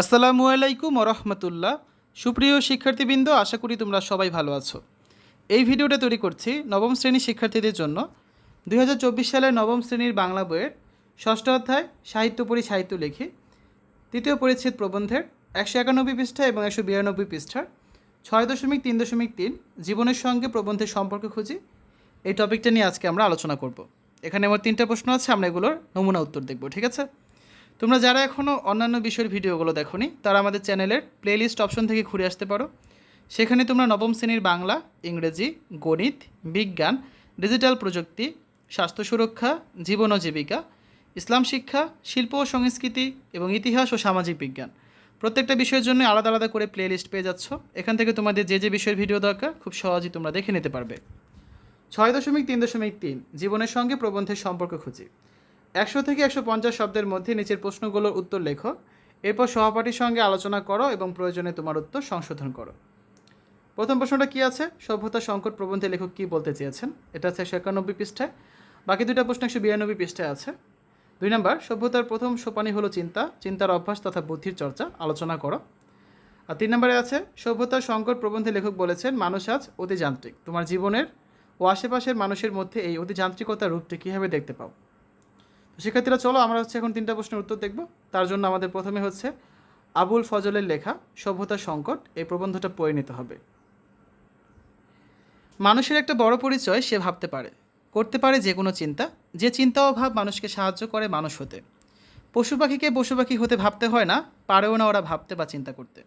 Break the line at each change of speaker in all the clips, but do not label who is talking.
আসসালামু আলাইকুম রহমতুল্লাহ। সুপ্রিয় শিক্ষার্থীবৃন্দ, আশা করি তোমরা সবাই ভালো আছো। এই ভিডিওটা তৈরি করছি নবম শ্রেণির শিক্ষার্থীদের জন্য। দু হাজার চব্বিশ সালের নবম শ্রেণির বাংলা বইয়ের ষষ্ঠ অধ্যায়, সাহিত্য পড়ি সাহিত্য লিখি। তৃতীয় পরিচ্ছেদ প্রবন্ধের একশো একানব্বই পৃষ্ঠা এবং একশো বিরানব্বই পৃষ্ঠার ছয় দশমিক তিন দশমিক তিন জীবনের সঙ্গে প্রবন্ধের সম্পর্ক খুঁজি। এই টপিকটা নিয়ে আজকে আমরা আলোচনা করব। এখানে আমার তিনটা প্রশ্ন আছে, আমরা এগুলোর নমুনা উত্তর দেখব, ঠিক আছে? তোমরা যারা এখনও অন্যান্য বিষয়ের ভিডিওগুলো দেখোনি, তারা আমাদের চ্যানেলের প্লেলিস্ট অপশন থেকে ঘুরে আসতে পারো। সেখানে তোমরা নবম শ্রেণির বাংলা, ইংরেজি, গণিত, বিজ্ঞান ডিজিটাল প্রযুক্তি, স্বাস্থ্য সুরক্ষা, জীবন ও জীবিকা, ইসলাম শিক্ষা, শিল্প ও সংস্কৃতি এবং ইতিহাস ও সামাজিক বিজ্ঞান। প্রত্যেকটা বিষয়ের জন্য আলাদা আলাদা করে প্লেলিস্ট পেয়ে যাচ্ছ। এখান থেকে তোমাদের যে যে বিষয়ের ভিডিও দরকার, খুব সহজেই তোমরা দেখে নিতে পারবে। ছয় দশমিক তিন দশমিক তিন, জীবনের সঙ্গে প্রবন্ধের সম্পর্ক খুঁজি। একশো থেকে একশো পঞ্চাশ শব্দের মধ্যে নিচের প্রশ্নগুলোর উত্তর লেখো। এরপর সহপাঠীর সঙ্গে আলোচনা করো এবং প্রয়োজনে তোমার উত্তর সংশোধন করো। প্রথম প্রশ্নটা কি আছে? সভ্যতা সংকট প্রবন্ধে লেখক কী বলতে চেয়েছেন? এটা আছে একশো একানব্বই পৃষ্ঠায়। বাকি দুইটা প্রশ্ন একশো বিরানব্বই পৃষ্ঠায় আছে। দুই নম্বর, সভ্যতার প্রথম সোপানি হলো চিন্তা, চিন্তার অভ্যাস তথা বুদ্ধির চর্চা। আলোচনা করো। আর তিন নম্বরে আছে, সভ্যতার সংকট প্রবন্ধে লেখক বলেছেন, মানুষ আজ অতি যান্ত্রিক তোমার জীবনের ও আশেপাশের মানুষের মধ্যে এই অতি যান্ত্রিকতার রূপটি কীভাবে দেখতে পাও? শিক্ষার্থীরা, চলো আমরা হচ্ছে এখন তিনটা প্রশ্নের উত্তর দেখব। তার জন্য আমাদের প্রথমে হচ্ছে আবুল ফজলের লেখা সভ্যতার সংকট, এই প্রবন্ধটা পড়ে নিতে হবে। মানুষের একটা বড় পরিচয় সে ভাবতে পারে, করতে পারে যে কোনো চিন্তা। যে চিন্তা ও ভাব মানুষকে সাহায্য করে মানুষ হতে। পশু পাখিকে পশু পাখি হতে ভাবতে হয় না, পারেও না ওরা ভাবতে বা চিন্তা করতে।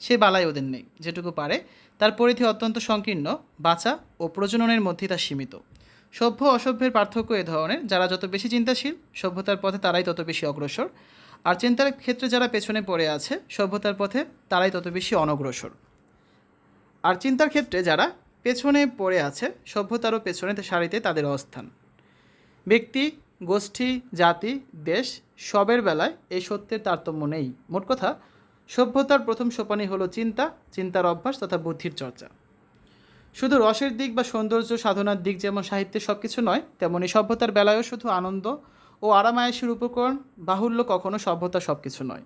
সে বালাই ওদের নেই, যেটুকু পারে। তার পরিধি অত্যন্ত সংকীর্ণ, বাঁচা ও প্রজননের মধ্যেই তা সীমিত। সভ্য অসভ্যের পার্থক্য এ ধরনের। যারা যত বেশি চিন্তাশীল, সভ্যতার পথে তারাই তত বেশি অগ্রসর। আর চিন্তার ক্ষেত্রে যারা পেছনে পড়ে আছে, সভ্যতার পথে তারাই তত বেশি অনগ্রসর। আর চিন্তার ক্ষেত্রে যারা পেছনে পড়ে আছে, সভ্যতারও পেছনে সারিতে তাদের অবস্থান। ব্যক্তি, গোষ্ঠী, জাতি, দেশ, সবের বেলায় এই সত্যের তারতম্য নেই। মোট কথা, সভ্যতার প্রথম সোপানি হলো চিন্তা, চিন্তার অভ্যাস তথা বুদ্ধির চর্চা। শুধু রসের দিক বা সৌন্দর্য সাধনার দিক যেমন সাহিত্যের সব কিছু নয়, তেমনি সভ্যতার বেলায়ও শুধু আনন্দ ও আরামায়েশের উপকরণ, বাহুল্য কখনো সভ্যতা সব কিছু নয়।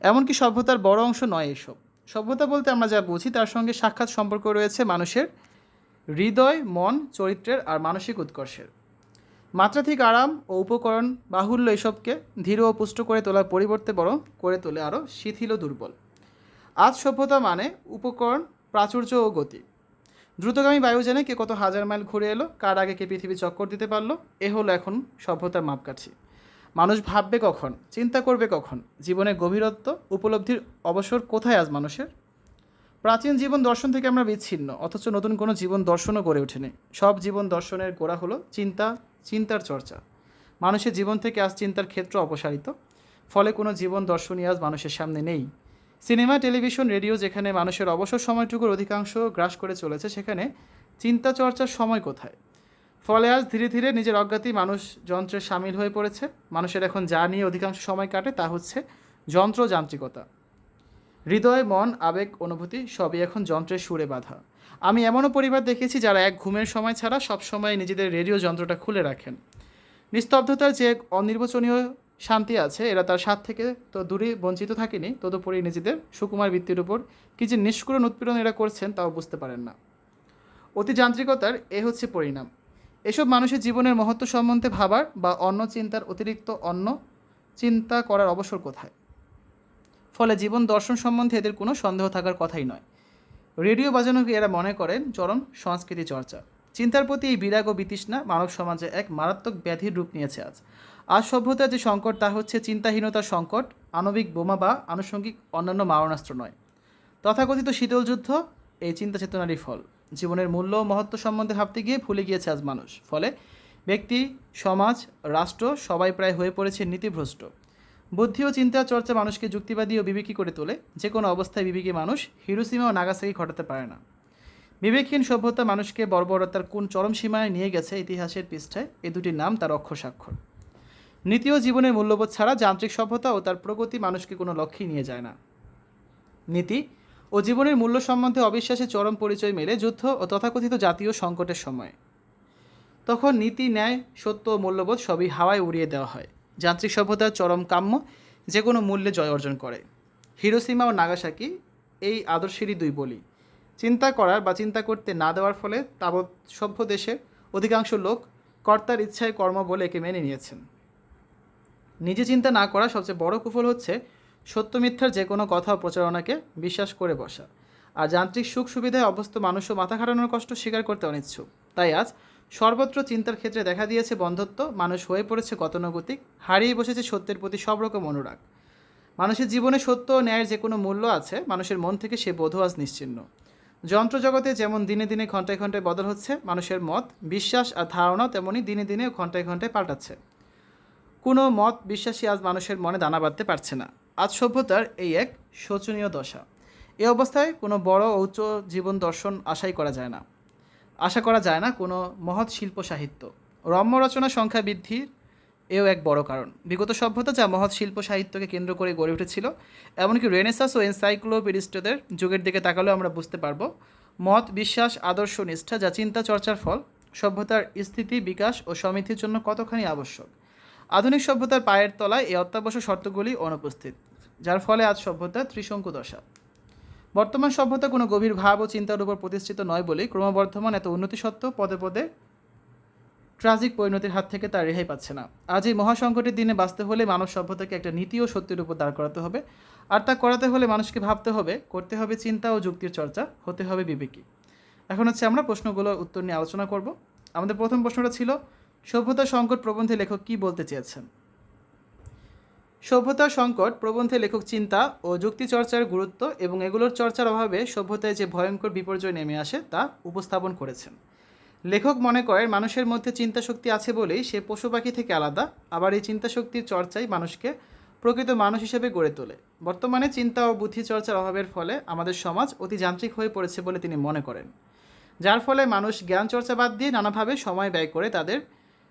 এমনকি সভ্যতার বড় অংশ নয় এসব। সভ্যতা বলতে আমরা যা বুঝি তার সঙ্গে সাক্ষাৎ সম্পর্ক রয়েছে মানুষের হৃদয়, মন, চরিত্রের আর মানসিক উৎকর্ষের। মাত্রাধিক আরাম ও উপকরণ, বাহুল্য এসবকে ধীর ও পুষ্ট করে তোলার পরিবর্তে বরং করে তোলে আরও শিথিল ও দুর্বল। আজ সভ্যতা মানে উপকরণ, প্রাচুর্য ও গতি। দ্রুতগামী বায়ুযানে কে কত হাজার মাইল ঘুরে এলো, কার আগে কে পৃথিবী চক্কর দিতে পারল, এ হলো এখন সভ্যতার মাপকাঠি। মানুষ ভাববে কখন, চিন্তা করবে কখন, জীবনের গভীরত্ব, উপলব্ধির অবসর কোথায় আজ মানুষের? প্রাচীন জীবন দর্শন থেকে আমরা বিচ্ছিন্ন, অথচ নতুন কোনো জীবন দর্শনও গড়ে ওঠেনি। সব জীবন দর্শনের গোড়া হলো চিন্তা, চিন্তার চর্চা। মানুষের জীবন থেকে আজ চিন্তার ক্ষেত্র অপসারিত, ফলে কোনো জীবন দর্শনই আজ মানুষের সামনে নেই। সিনেমা, টেলিভিশন, রেডিও যেখানে মানুষের অবসর সময়টুকুর অধিকাংশ গ্রাস করে চলেছে, সেখানে চিন্তা চর্চার সময় কোথায়? ফলে আজ ধীরে ধীরে নিজের অজ্ঞাতেই মানুষ যন্ত্রে সামিল হয়ে পড়েছে। মানুষের এখন যা নিয়ে অধিকাংশ সময় কাটে তা হচ্ছে যন্ত্র যান্ত্রিকতা। হৃদয়, মন, আবেগ, অনুভূতি সবই এখন যন্ত্রের সুরে বাঁধা। আমি এমনও পরিবার দেখেছি যারা এক ঘুমের সময় ছাড়া সব সময় নিজেদের রেডিও যন্ত্রটা খুলে রাখেন। নিস্তব্ধতার যে অনির্বচনীয় শান্তি আছে, এরা তার স্বাদ থেকে তো দূরে বঞ্চিত থাকেনি, তদুপরি নিজেদের সুকুমার বৃত্তির উপর কি যে নিষ্কুরণ উৎপীড়ন এরা করছেন তাও বুঝতে পারেন না। অতি যান্ত্রিকতার এ হচ্ছে পরিণাম। এসব মানুষের জীবনের মহত্ব সম্বন্ধে ভাবার বা অন্য চিন্তার অতিরিক্ত অন্য চিন্তা করার অবসর কোথায়? ফলে জীবন দর্শন সম্বন্ধে এদের কোনো সন্দেহ থাকার কথাই নয়। রেডিও বাজানোকে এরা মনে করেন চরম সংস্কৃতি চর্চা। চিন্তার প্রতি এই বিরাগ ও বিতৃষ্ণা মানব সমাজে এক মারাত্মক ব্যাধির রূপ নিয়েছে আজ। আজ সভ্যতার যে সংকট, তা হচ্ছে চিন্তাহীনতার সংকট, আণবিক বোমা বা আনুষঙ্গিক অন্যান্য মারণাস্ত্র নয়। তথাকথিত শীতল যুদ্ধ, এই চিন্তা চেতনারই ফল। জীবনের মূল্য ও মহত্ব সম্বন্ধে ভাবতে গিয়ে ভুলে গিয়েছে আজ মানুষ। ফলে ব্যক্তি, সমাজ, রাষ্ট্র সবাই প্রায় হয়ে পড়েছে নীতিভ্রষ্ট। বুদ্ধি ও চিন্তা চর্চা মানুষকে যুক্তিবাদী ও বিবেকী করে তোলে। যে কোনো অবস্থায় বিবেকী মানুষ হিরোসীমা ও নাগাসাকি ঘটাতে পারে না। বিবেকহীন সভ্যতা মানুষকে বর্বরতার কোন চরম সীমায় নিয়ে গেছে ইতিহাসের পৃষ্ঠায়, এ দুটি নাম তার অক্ষর স্বাক্ষর নীতি ও জীবনের মূল্যবোধ ছাড়া যান্ত্রিক সভ্যতা ও তার প্রগতি মানুষকে কোনো লক্ষ্যেই নিয়ে যায় না। নীতি ও জীবনের মূল্য সম্বন্ধে অবিশ্বাসে চরম পরিচয় মেলে যুদ্ধ ও তথাকথিত জাতীয় সংকটের সময়। তখন নীতি, ন্যায়, সত্য ও মূল্যবোধ সবই হাওয়ায় উড়িয়ে দেওয়া হয়। যান্ত্রিক সভ্যতার চরম কাম্য যে কোনো মূল্যে জয় অর্জন করে। হিরোসীমা ও নাগাসাকি এই আদর্শেরই দুই বলি। চিন্তা করার বা চিন্তা করতে না দেওয়ার ফলে তাবৎ সভ্য দেশের অধিকাংশ লোক কর্তার ইচ্ছায় কর্ম বলে একে মেনে নিয়েছেন। নিজে চিন্তা না করা সবচেয়ে বড় কুফল হচ্ছে সত্য মিথ্যার যে কোনো কথা প্রচারণাকে বিশ্বাস করে বসা। আর যান্ত্রিক সুখ সুবিধায় অভ্যস্ত মানুষও মাথা খাটানোর কষ্ট স্বীকার করতে অনিচ্ছুক। তাই আজ সর্বত্র চিন্তার ক্ষেত্রে দেখা দিয়েছে বন্ধত্ব, মানুষ হয়ে পড়েছে গতানুগতিক, হারিয়ে বসেছে সত্যের প্রতি সব রকম অনুরাগ। মানুষের জীবনে সত্য ও ন্যায়ের যে কোনো মূল্য আছে, মানুষের মন থেকে সে বোধ আজ নিশ্চিহ্ন যন্ত্রজগতে যেমন দিনে দিনে ঘন্টায় ঘন্টায় বদল হচ্ছে, মানুষের মত, বিশ্বাস আর ধারণা তেমনই দিনে দিনে ও ঘন্টায় ঘন্টায় পাল্টাচ্ছে। কোনো মত বিশ্বাসী আজ মানুষের মনে দানা বাঁধতে পারছে না। আজ সভ্যতার এই এক শোচনীয় দশা। এ অবস্থায় কোনো বড় উচ্চ জীবন দর্শন আশাই করা যায় না। আশা করা যায় না কোনো মহৎ শিল্প সাহিত্য। রম্য রচনা সংখ্যা বৃদ্ধির এও এক বড় কারণ। বিগত সভ্যতা যা মহৎ শিল্প সাহিত্যকে কেন্দ্র করে গড়ে উঠেছিল, এমনকি রেনেসাস ও এনসাইক্লোপিডিস্টদের যুগের দিকে তাকালেও আমরা বুঝতে পারব, মত বিশ্বাস, আদর্শ, নিষ্ঠা যা চিন্তা চর্চার ফল, সভ্যতার স্থিতি বিকাশ ও সমৃদ্ধির জন্য কতখানি আবশ্যক। আধুনিক সভ্যতার পায়ের তলায় এই অত্যাবশ্যক শর্তগুলি অনুপস্থিত, যার ফলে আজ সভ্যতা ত্রিশঙ্কু দশা। বর্তমান সভ্যতা কোনো গভীর ভাব ও চিন্তার উপর প্রতিষ্ঠিত নয় বলেই ক্রমবর্ধমান এত উন্নতি সত্ত্বেও পদে পদে ট্রাজিক পরিণতির হাত থেকে তার রেহাই পাচ্ছে না। আজ এই মহাসংকটের দিনে বাঁচতে হলে মানব সভ্যতাকে একটা নীতি ও সত্যের উপর দাঁড় করাতে হবে, আর তা করাতে হলে মানুষকে ভাবতে হবে, করতে হবে চিন্তা ও যুক্তির চর্চা, হতে হবে বিবেকী এখন হচ্ছে আমরা প্রশ্নগুলোর উত্তর নিয়ে আলোচনা করব। আমাদের প্রথম প্রশ্নটা ছিল সভ্যতার সংকট প্রবন্ধে লেখক কী বলতে চেয়েছেন? সভ্যতা সংকট প্রবন্ধে লেখক চিন্তা ও যুক্তি চর্চার গুরুত্ব এবং এগুলোর চর্চার অভাবে সভ্যতায় যে ভয়ঙ্কর বিপর্যয় নেমে আসে তা উপস্থাপন করেছেন। লেখক মনে করেন, মানুষের মধ্যে চিন্তা শক্তি আছে বলেই সে পশু পাখি থেকে আলাদা, আবার এই চিন্তা শক্তির চর্চাই মানুষকে প্রকৃত মানুষ হিসেবে গড়ে তোলে। বর্তমানে চিন্তা ও বুদ্ধি চর্চার অভাবের ফলে আমাদের সমাজ অতি যান্ত্রিক হয়ে পড়েছে বলে তিনি মনে করেন। যার ফলে মানুষ জ্ঞান চর্চা বাদ দিয়ে নানাভাবে সময় ব্যয় করে তাদের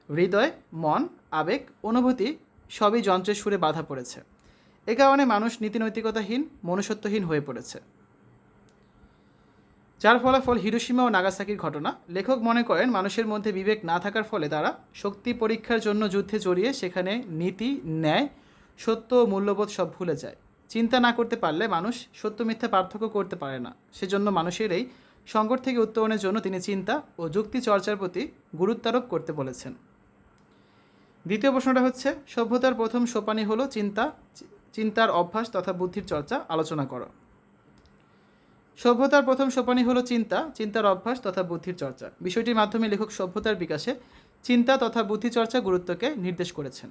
হৃদয়, মন, আবেগ, অনুভূতি সবই যন্ত্রের সুরে বাধা পড়েছে। এ কারণে মানুষ নীতিনৈতিকতাহীন, মনুষ্যত্বহীন হয়ে পড়েছে। যার ফলাফল হিরোসীমা ও নাগাসাকির ঘটনা। লেখক মনে করেন, মানুষের মধ্যে বিবেক না থাকার ফলে তারা শক্তি পরীক্ষার জন্য যুদ্ধে জড়িয়ে সেখানে নীতি, ন্যায়, সত্য ও মূল্যবোধ সব ভুলে যায়। চিন্তা না করতে পারলে মানুষ সত্য, মিথ্যা পার্থক্য করতে পারে না। সেজন্য মানুষের এই সংকট থেকে উত্তরণের জন্য তিনি চিন্তা ও যুক্তি চর্চার প্রতি গুরুত্বারোপ করতে বলেছেন। দ্বিতীয় প্রশ্নটা হচ্ছে, সভ্যতার প্রথম সোপানি হলো চিন্তা চিন্তার অভ্যাস তথা বুদ্ধির চর্চা, আলোচনা করো। সভ্যতার প্রথম সোপানি হলো চিন্তা, চিন্তার অভ্যাস তথা বুদ্ধির চর্চা। বিষয়টির মাধ্যমে লেখক সভ্যতার বিকাশে চিন্তা তথা বুদ্ধি চর্চা গুরুত্বকে নির্দেশ করেছেন।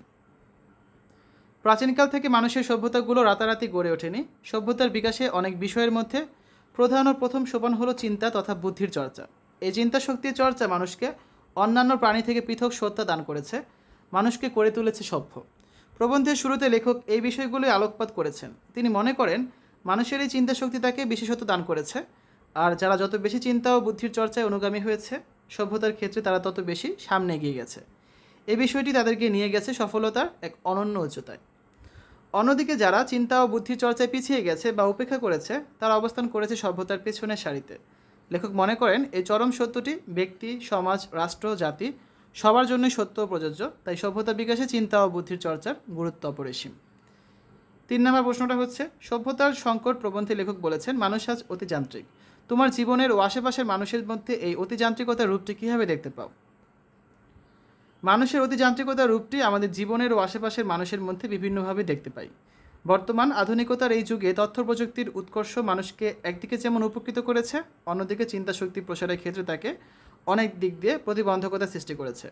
প্রাচীনকাল থেকে মানুষের সভ্যতাগুলো রাতারাতি গড়ে ওঠেনি। সভ্যতার বিকাশে অনেক বিষয়ের মধ্যে প্রধান ও প্রথম সোপান হলো চিন্তা তথা বুদ্ধির চর্চা। এই চিন্তা শক্তির চর্চা মানুষকে অন্যান্য প্রাণী থেকে পৃথক সত্তা দান করেছে। মানুষকে করে তুলেছে সভ্য। প্রবন্ধের শুরুতে লেখক এই বিষয়গুলোই আলোকপাত করেছেন। তিনি মনে করেন, মানুষের এই চিন্তা শক্তি তাকে বিশেষত দান করেছে। আর যারা যত বেশি চিন্তা ও বুদ্ধির চর্চায় অনুগামী হয়েছে, সভ্যতার ক্ষেত্রে তারা তত বেশি সামনে এগিয়ে গেছে। এই বিষয়টি তাদেরকে নিয়ে গেছে সফলতার এক অনন্য উচ্চতায়। অন্যদিকে যারা চিন্তা ও বুদ্ধির চর্চায় পিছিয়ে গেছে বা উপেক্ষা করেছে, তারা অবস্থান করেছে সভ্যতার পেছনের সারিতে। লেখক মনে করেন, এই চরম সত্যটি ব্যক্তি, সমাজ, রাষ্ট্র, জাতি সবার জন্যই সত্য প্রযোজ্য, তাই সভ্যতা বিকাশে চিন্তা ও বুদ্ধির চর্চার গুরুত্ব অপরিসীম। তিন নম্বর প্রশ্নটা হচ্ছে, সভ্যতার সংকট প্রবন্ধে লেখক বলেছেন, মানুষ আজ অতি যান্ত্রিক তোমার জীবনের ও আশেপাশের মানুষের মধ্যে এই অতিযান্ত্রিকতার রূপটি কীভাবে দেখতে পাও? মানুষের অতিযান্ত্রিকতার রূপটি আমাদের জীবনের ও আশেপাশের মানুষের মধ্যে বিভিন্নভাবে দেখতে পাই। বর্তমান আধুনিকতার এই যুগে তথ্য প্রযুক্তির উৎকর্ষ মানুষকে একদিকে যেমন উপকৃত করেছে, অন্যদিকে চিন্তা শক্তি প্রসারের ক্ষেত্রে তাকে অনেক দিক দিয়ে প্রতিবন্ধকতা সৃষ্টি করেছে।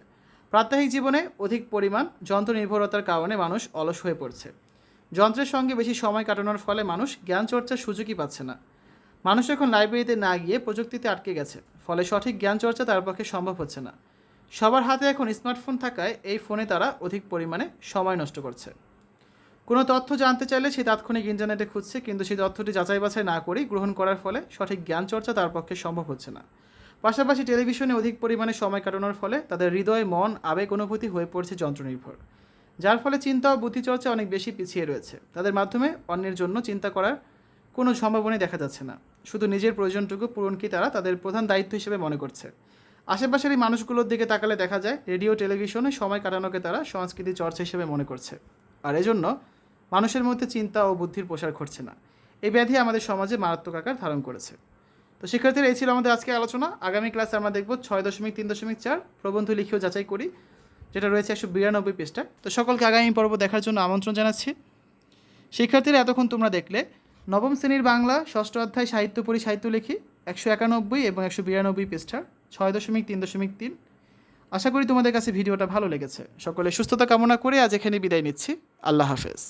প্রাত্যহিক জীবনে অধিক পরিমাণ যন্ত্র নির্ভরতার কারণে মানুষ অলস হয়ে পড়ছে। যন্ত্রের সঙ্গে বেশি সময় কাটানোর ফলে মানুষ জ্ঞান চর্চার সুযোগই পাচ্ছে না। মানুষ এখন লাইব্রেরিতে না গিয়ে প্রযুক্তিতে আটকে গেছে, ফলে সঠিক জ্ঞান চর্চা তার পক্ষে সম্ভব হচ্ছে না। সবার হাতে এখন স্মার্টফোন থাকায় এই ফোনে তারা অধিক পরিমাণে সময় নষ্ট করছে। কোনো তথ্য জানতে চাইলে সে তাৎক্ষণিক ইন্টারনেটে খুঁজছে, কিন্তু সেই তথ্যটি যাচাই বাছাই না করেই গ্রহণ করার ফলে সঠিক জ্ঞান চর্চা তার পক্ষে সম্ভব হচ্ছে না। পাশাপাশি টেলিভিশনে অধিক পরিমাণে সময় কাটানোর ফলে তাদের হৃদয়, মন, আবেগ অনুভূতি হয়ে পড়ছে যন্ত্রনির্ভর। যার ফলে চিন্তা ও বুদ্ধিচর্চা অনেক বেশি পিছিয়ে রয়েছে। তাদের মাধ্যমে অন্যের জন্য চিন্তা করার কোনো সম্ভাবনাই দেখা যাচ্ছে না। শুধু নিজের প্রয়োজনটুকু পূরণকে তারা তাদের প্রধান দায়িত্ব হিসেবে মনে করছে। আশেপাশের এই মানুষগুলোর দিকে তাকালে দেখা যায়, রেডিও, টেলিভিশনে সময় কাটানোকে তারা সংস্কৃতি চর্চা হিসেবে মনে করছে। আর এজন্য মানুষের মধ্যে চিন্তা ও বুদ্ধির প্রসার ঘটছে না। এই ব্যাধি আমাদের সমাজে মারাত্মক আকার ধারণ করেছে। তো শিক্ষার্থীরা, এই ছিল আমাদের আজকে আলোচনা। আগামী ক্লাসে আমরা দেখব ছয় দশমিক তিন দশমিক চার প্রবন্ধ লিখেও যাচাই করি, যেটা রয়েছে একশো বিরানব্বই পৃষ্ঠা। তো সকলকে আগামী পর্ব দেখার জন্য আমন্ত্রণ জানাচ্ছি। শিক্ষার্থীরা, এতক্ষণ তোমরা দেখলে নবম শ্রেণির বাংলা ষষ্ঠ অধ্যায় সাহিত্য পড়ি সাহিত্য লিখি, একশো একানব্বই এবং একশো বিরানব্বই পৃষ্ঠার ছয় দশমিক তিন দশমিক তিন। আশা করি তোমাদের কাছে ভিডিওটা ভালো লেগেছে। সকলে সুস্থতা কামনা করে আজ এখানে বিদায় নিচ্ছি। আল্লাহ হাফেজ।